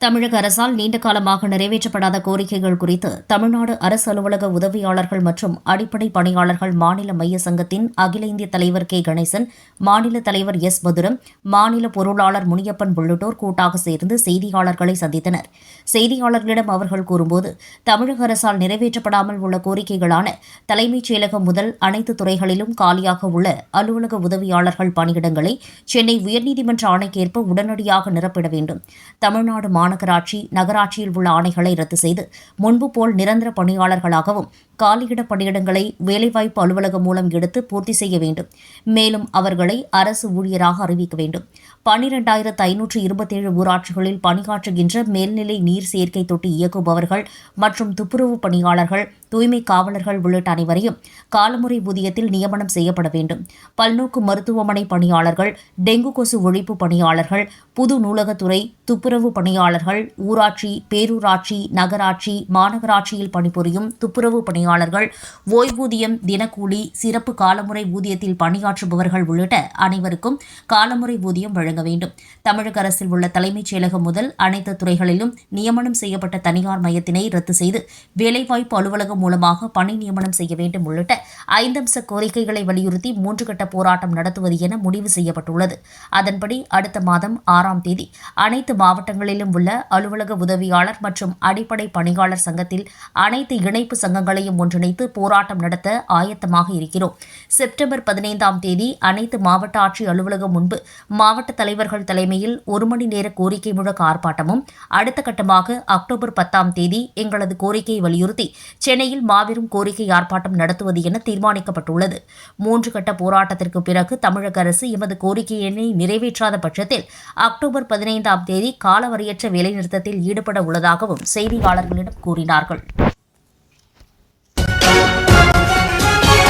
தமிழக அரசால் நீண்ட காலமாக நிறைவேற்றப்படாத கோரிக்கைகள் குறித்து தமிழ்நாடு அரசு அலுவலக உதவியாளர்கள் மற்றும் அடிப்படை பணியாளர்கள் மாநில மைய சங்கத்தின் அகில இந்திய தலைவர் கே. கணேசன் மாநில தலைவர் எஸ். மதுரம் மாநில பொருளாளர் முனியப்பன் உள்ளிட்டோர் கூட்டாக சேர்ந்து செய்தியாளர்களை சந்தித்தனர். செய்தியாளர்களிடம் அவர்கள் கூறும்போது தமிழக அரசால் நிறைவேற்றப்படாமல் உள்ள கோரிக்கைகளான தலைமைச் செயலகம் முதல் அனைத்து துறைகளிலும் காலியாக உள்ள அலுவலக உதவியாளர்கள் பணியிடங்களை சென்னை உயர்நீதிமன்ற ஆணைக்கேற்ப உடனடியாக நிரப்பிட வேண்டும். தமிழ்நாடு மாநகராட்சி நகராட்சியில் உள்ள ஆணைகளை ரத்து செய்து முன்பு போல் நிரந்தர பணியாளர்களாகவும் காலியிட பணியிடங்களை வேலைவாய்ப்பு அலுவலகம் மூலம் எடுத்து பூர்த்தி செய்ய வேண்டும். மேலும் அவர்களை அரசு ஊழியராக அறிவிக்க வேண்டும். பனிரெண்டாயிரத்து ஐநூற்று இருபத்தேழு ஊராட்சிகளில் பணியாற்றுகின்ற மேல்நிலை நீர் சேர்க்கை தொட்டி இயக்குபவர்கள் மற்றும் துப்புரவு பணியாளர்கள் தூய்மை காவலர்கள் உள்ளிட்ட அனைவரையும் காலமுறை ஊதியத்தில் நியமனம் செய்யப்பட வேண்டும். பல்நோக்கு மருத்துவமனை பணியாளர்கள் டெங்கு கொசு ஒழிப்பு பணியாளர்கள் புது நூலகத்துறை துப்புரவு பணியாளர்கள் ஊராட்சி பேரூராட்சி நகராட்சி மாநகராட்சியில் பணிபுரியும் துப்புரவு பணியாளர்கள் ஓய்வூதியம் தினக்கூலி சிறப்பு காலமுறை ஊதியத்தில் பணியாற்றுபவர்கள் உள்ளிட்ட அனைவருக்கும் காலமுறை ஊதியம் வழங்க வேண்டும். தமிழக அரசில் உள்ள தலைமைச் செயலகம் முதல் அனைத்து துறைகளிலும் நியமனம் செய்யப்பட்ட தனியார் மையத்தினை ரத்து செய்து வேலைவாய்ப்பு அலுவலகம் மூலமாக பணி நியமனம் செய்ய வேண்டும் உள்ளிட்ட ஐந்தம்ச கோரிக்கைகளை வலியுறுத்தி மூன்று கட்ட போராட்டம் நடத்துவது என முடிவு செய்யப்பட்டுள்ளது. அதன்படி அடுத்த மாதம் ஆறாம் தேதி அனைத்து மாவட்டங்களிலும் உள்ள உள்ள அலுவலக உதவியாளர் மற்றும் அடிப்படை பணியாளர் சங்கத்தில் அனைத்து இணைப்பு சங்கங்களையும் ஒன்றிணைத்து போராட்டம் நடத்த ஆயத்தமாக இருக்கிறோம். செப்டம்பர் பதினைந்தாம் தேதி அனைத்து மாவட்ட ஆட்சி அலுவலகம் முன்பு மாவட்ட தலைவர்கள் தலைமையில் ஒரு மணி நேர கோரிக்கை முழக்க ஆர்ப்பாட்டமும் அடுத்த கட்டமாக அக்டோபர் பத்தாம் தேதி எங்களது கோரிக்கையை வலியுறுத்தி சென்னையில் மாபெரும் கோரிக்கை ஆர்ப்பாட்டம் நடத்துவது என தீர்மானிக்கப்பட்டுள்ளது. மூன்று கட்ட போராட்டத்திற்கு பிறகு தமிழக அரசு எமது கோரிக்கையினை நிறைவேற்றாத பட்சத்தில் அக்டோபர் பதினைந்தாம் தேதி காலவரையற்ற வேலைநிறுத்தத்தில் ஈடுபட உள்ளதாகவும் செய்தியாளர்களிடம் கூறினார்கள்.